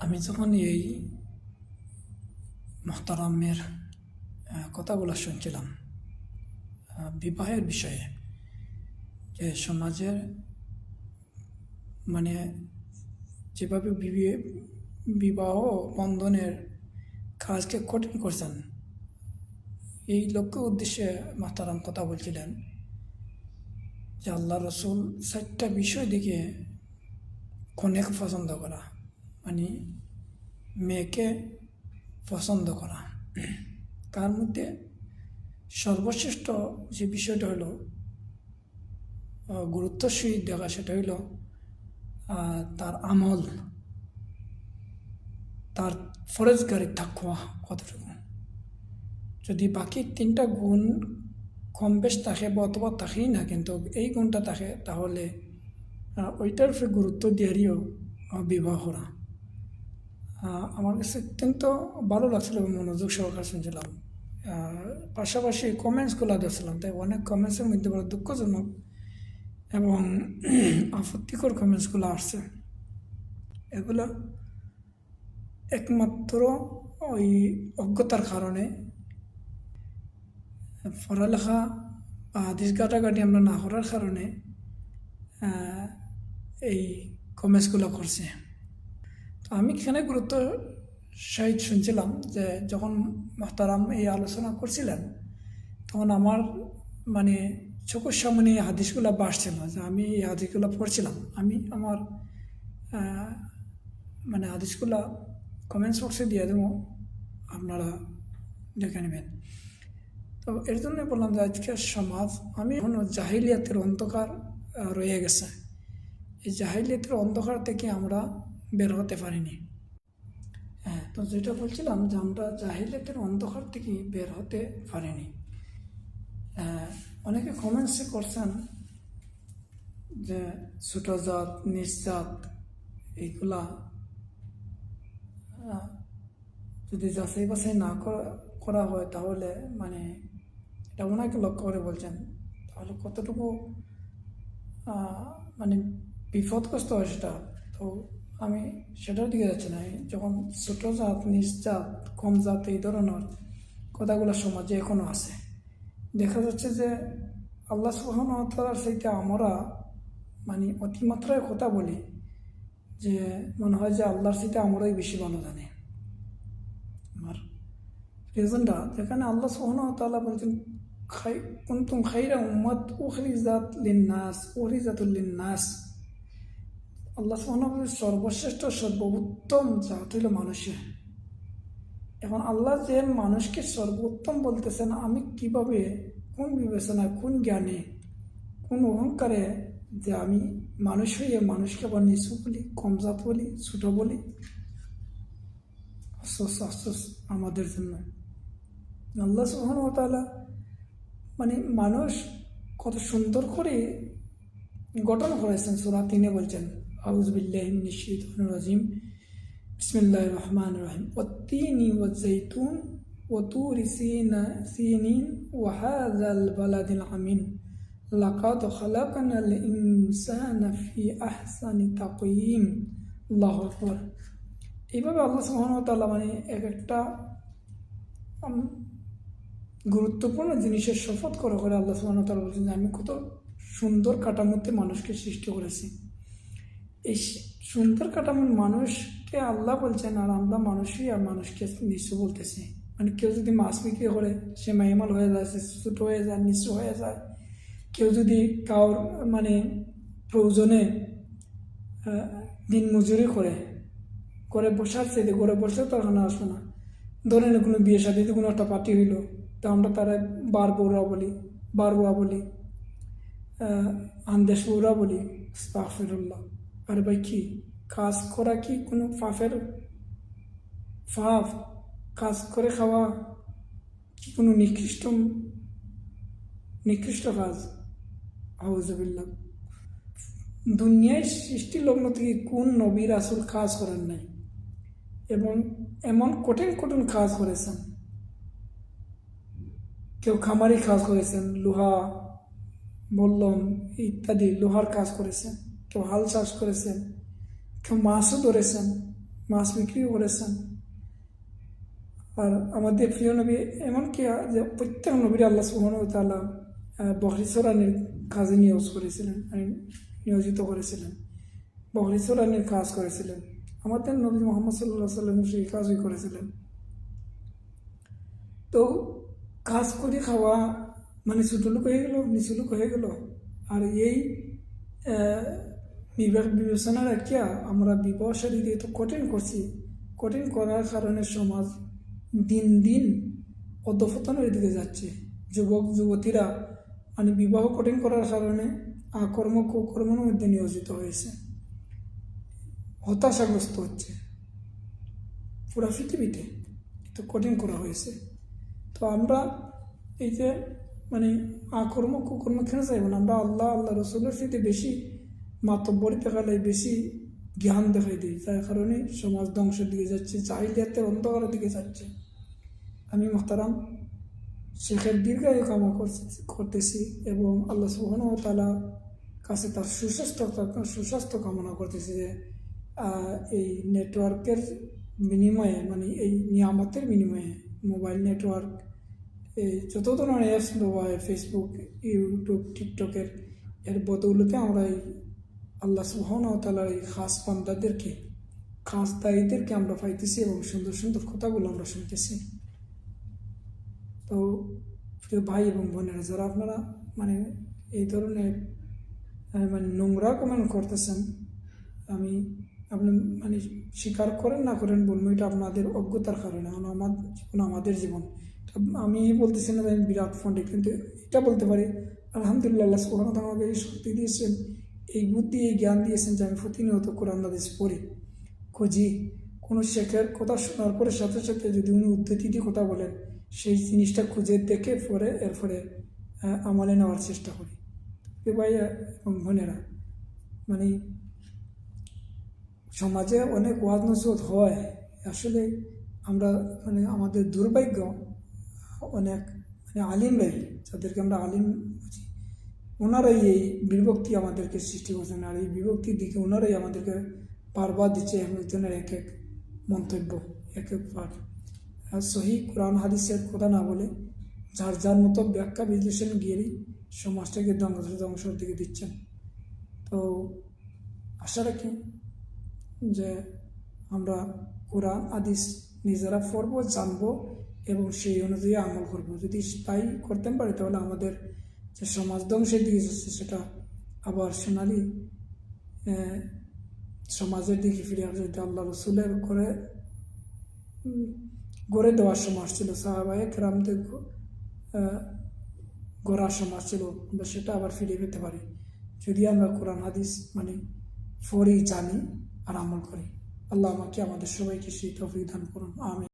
আমি যখন এই মোহতারামের কথাগুলো শুনছিলাম বিবাহের বিষয়ে, যে সমাজের মানে যেভাবে বিবে- বিবাহ বন্ধনের কাজকে কঠিন করছেন, এই লক্ষ্য উদ্দেশ্যে মাহতারাম কথা বলছিলেন যে আল্লাহ রসুল চারটা বিষয় দিকে কনেকে পছন্দ করা। মানে মেয়েকে পছন্দ করা তার মধ্যে সর্বশ্রেষ্ঠ যে বিষয়টা হলো গুরুত্ব সহিত দেখা সেটা হইল তার আমল, তার ফরেজগারি থাকুয়া কতটুকু। যদি বাকি তিনটা গুণ কম বেশ থাকে বা অথবা থাকেই না, কিন্তু এই গুণটা থাকে তাহলে ওইটার গুরুত্ব দিয়ারিও বিবাহ করা। আমার কাছে অত্যন্ত ভালো লাগছিল মনোযোগ সহকারে শুনছিলাম। পাশাপাশি কমেন্টসগুলো দেখছিলাম তাই অনেক কমেন্টসের মধ্যে বড় দুঃখজনক এবং আপত্তিকর কমেন্টসগুলো আসছে। এগুলো একমাত্র ওই অজ্ঞতার কারণে পড়ালেখা বা হাদিস ঘাটাঘাটি আমরা না করার কারণে এই কমেন্টসগুলো করছে। আমি এখানে গুরুত্ব সহিত শুনছিলাম যে যখন মাহতারাম এই আলোচনা করছিলেন, তখন আমার মানে চোখের সামনে এই হাদিসগুলো বাসছিল যে আমি এই হাদিসগুলো পড়ছিলাম। আমি আমার মানে হাদিসগুলো কমেন্টস বক্সে দিয়ে দেবো, আপনারা দেখে নেবেন। তো এর জন্য বললাম যে আজকের সমাজ, আমি এখনও জাহিলিয়াতের অন্ধকার রয়ে গেছে। এই জাহিলিয়াতের অন্ধকার থেকে আমরা বের হতে পারিনি। হ্যাঁ তো যেটা বলছিলাম যে আমরা জাহিলিয়াতের অন্ধকার থেকে বের হতে পারিনি। আহ, অনেকে কমেন্টসে করছেন যে ছোট জাত নিজ জাত এইগুলা যদি যাচাই বাছাই না করা হয় তাহলে মানে এটা ওনাকে লক্ষ্য করে বলছেন। তাহলে কতটুকু মানে বিপদগ্রস্ত হয় সেটা? তো আমি সেটার দিকে যাচ্ছি না। যখন ছোট জাত নিজ জাত, কম জাত এই ধরনের কথাগুলো সমাজে এখনও আছে। দেখা যাচ্ছে যে আল্লাহ সুহামতালার সেইটা আমরা মানে অতিমাত্রায় কথা বলি যে মনে হয় যে আল্লাহর সাথে আমরাই বেশি ভালো জানি আমার রিজনটা যেখানে আল্লাহ সুহামতাল্লাহ বলছেন, খাই, কুন্তুম খাইরা উম্মত উখরিজাত লিন্নাস, উখরিজাতুল লিন্নাস। আল্লাহ সুবহানাহু সর্বশ্রেষ্ঠ সর্বোত্তম জাত হইল মানুষের এখন আল্লাহ যে মানুষকে সর্বোত্তম বলতেছেন, আমি কীভাবে, কোন বিবেচনায়, কোন জ্ঞানে, কোন অহংকারে যে আমি মানুষ হয়ে মানুষকে আবার নিচু বলি, কম জাত বলি, ছোট বলি? আফসোস আফসোস আমাদের জন্য। আল্লাহ সুহান মানে মানুষ কত সুন্দর করে গঠন করেছেন, সুরা তিনে বলছেন আউজবিল্লাহিম বিসমিল্লাহ রহমান রহিম ওত্তিনি ও জৈতুন ও তুর সিনিন ওয়াহাজাল বালাদিল আমিন লাকাদ খালাকানাল ইনসানা ফি আহসানি তাকয়িম আল্লাহ আকবার এইভাবে আল্লাহ সুবহানাহু তাআলা মানে এক একটা গুরুত্বপূর্ণ জিনিসের শপথ করে করে আল্লাহ সুবহানাহু তাআলা বলছেন যে, আমি কত সুন্দর কাঠামোতে মানুষকে সৃষ্টি করেছি। এই সুন্দর কাঠামোর মানুষকে আল্লাহ বলছেন আর আমরা মানুষই আর মানুষকে নিঃস্ব বলতেছি। মানে কেউ যদি মাছ বিক্রি করে, সে মাইমাল হয়ে যায়, সে ছোটো হয়ে যায় নিঃস্ব হয়ে যায়। কেউ যদি কারোর মানে প্রয়োজনে দিন মজুরি করে করে বসার চাইতে ঘরে বসে তো এখন আসবে না। ধরেন কোনো বিয়ে শাদিতে কোনো একটা পার্টি হইল, তো আমরা তারা বার বউরা বলি, বার বলি আন্দেশ বৌরা বলি স্তাফিরুল্লাহ আরে ভাই কি? কাজ করা কি কোনো ফাফের ফাফ কাজ করে খাওয়া কি কোনো নিকৃষ্ট নিকৃষ্ট কাজ? আউজবিল্লা দুনিয়ায় সৃষ্টি লগ্ন থেকে কোন নবীর আসল কাজ করেন নাই? এবং এমন কঠিন কঠিন কাজ করেছেন। কেউ খামারি কাজ করেছেন, লোহা, বললম ইত্যাদি লোহার কাজ করেছেন। কেউ হাল চাষ করেছেন, কেউ মাছও ধরেছেন, মাছ বিক্রিও করেছেন। আর আমাদের প্রিয় নবী এমনকি যে প্রত্যেক নবীর আল্লাহ সুবহান তাআলা বকরি চোরানির কাজে নিয়োগ করেছিলেন মানে নিয়োজিত করেছিলেন। বকরি চোরানির কাজ করেছিলেন। আমাদের নবী মোহাম্মদ সাল্লাহ সাল্লাম সেই কাজই করেছিলেন। তো কাজ করে খাওয়া মানে ছোটো লোক হয়ে গেল, নিচু লোক হয়ে গেল। আর এই বিবেক বিবেচনা রাখিয়া আমরা বিবাহ শাড়িতে তো কঠিন করছি। কঠিন করার কারণে সমাজ দিন দিন অধপতনের দিকে যাচ্ছে। যুবক, যুবতীরা মানে বিবাহ কঠিন করার কারণে আকর্ম কুকর্মের মধ্যে নিয়োজিত হয়েছে। হতাশাগ্রস্ত হচ্ছে। পুরা পৃথিবীতে তো কঠিন করা হয়েছে। তো আমরা এই যে মানে আকর্ম কুকর্ম কেন চাইব না। আমরা আল্লাহ আল্লাহ রসুলের সাথে বেশি মাতব্বরি দেখালে বেশি জ্ঞান দেখাই দিই যার কারণে সমাজ ধ্বংসের দিকে যাচ্ছে চাহিদাতে অন্ধকারের দিকে যাচ্ছে। আমি মোহতারাম, শেখের দীর্ঘায়ু কামনা করতেছি এবং আল্লাহ সুবহান ও তালা কাছে তার সুস্বাস্থ্য সুস্বাস্থ্য কামনা করতেছি যে এই নেটওয়ার্কের বিনিময়ে মানে এই নিয়ামতের বিনিময়ে মোবাইল নেটওয়ার্ক এই যত ধরনের অ্যাপস ব্যবহার ফেসবুক ইউটিউব টিকটকের এর বদৌলতে আমরা এই আল্লাহ ও এই খাস পান্দাদেরকে খাস দায়ীদেরকে আমরা পাইতেছি এবং সুন্দর সুন্দর কথাগুলো আমরা শুনতেছি। তো প্রিয় ভাই এবং বোনেরা, যারা আপনারা মানে এই ধরনের মানে নোংরা কমেন্ট করতেছেন, আমি আপনি মানে স্বীকার করেন না করেন বলব, এটা আপনাদের অজ্ঞতার কারণে আমার জীবন আমাদের জীবন। আমি বলতেছি না আমি বিরাট পণ্ডিত কিন্তু এটা বলতে পারি, আলহামদুলিল্লাহ সুবহানাহু আমাকে এই শক্তি দিয়েছেন। এই বুদ্ধি, এই জ্ঞান দিয়েছেন যে আমি প্রতিনিয়ত কোরআন হাদিস পড়ি, খুঁজি। কোনো শেখের কথা শোনার পরে সাথে সাথে যদি উনি উদ্ধৃতি দিয়ে কথা বলেন, সেই জিনিসটা খুঁজে দেখে পরে এরপরে আমলে নেওয়ার চেষ্টা করি। তো ভাই এবং বোনেরা মানে সমাজে অনেক ওয়াজ নসিহত হয়। আসলে আমরা মানে আমাদের দুর্ভাগ্য, অনেক মানে আলিম আলিমরাই যাদেরকে আমরা আলিম ওনারাই এই বিভক্তি আমাদেরকে সৃষ্টি করছেন আর এই বিভক্তির দিকে ওনারাই আমাদেরকে বারবার দিচ্ছে একজনের এক এক মন্তব্য, এক এক পাঠ। আর সহি কোরআন হাদিসের কথা না বলে যার যার মতো ব্যাখ্যা বিশ্লেষণ গিয়েই সমাজটাকে ধ্বংস ধ্বংসের দিকে দিচ্ছেন। তো আশা রাখি যে আমরা কোরআন আদিস নিজেরা পড়ব, জানব এবং সেই অনুযায়ী আমল করব। যদি তাই করতে পারি তাহলে আমাদের যে সমাজ ধ্বংসের দিকে যাচ্ছে সেটা আবার সোনালি সমাজের দিকে ফিরে আসবে যেটা আল্লাহ রসুলের করে গড়ে দেওয়ার সমাজ ছিল। সাহাবায়ে কেরামদের গড়ার সমাজ ছিল। আমরা সেটা আবার ফিরে পেতে পারি। যদি আমরা কোরআন, হাদিস মানে ফরি জানি আর আমল করি। আল্লাহ আমাকে, আমাদের সবাইকে সেই তৌফিক দান করুন। আমি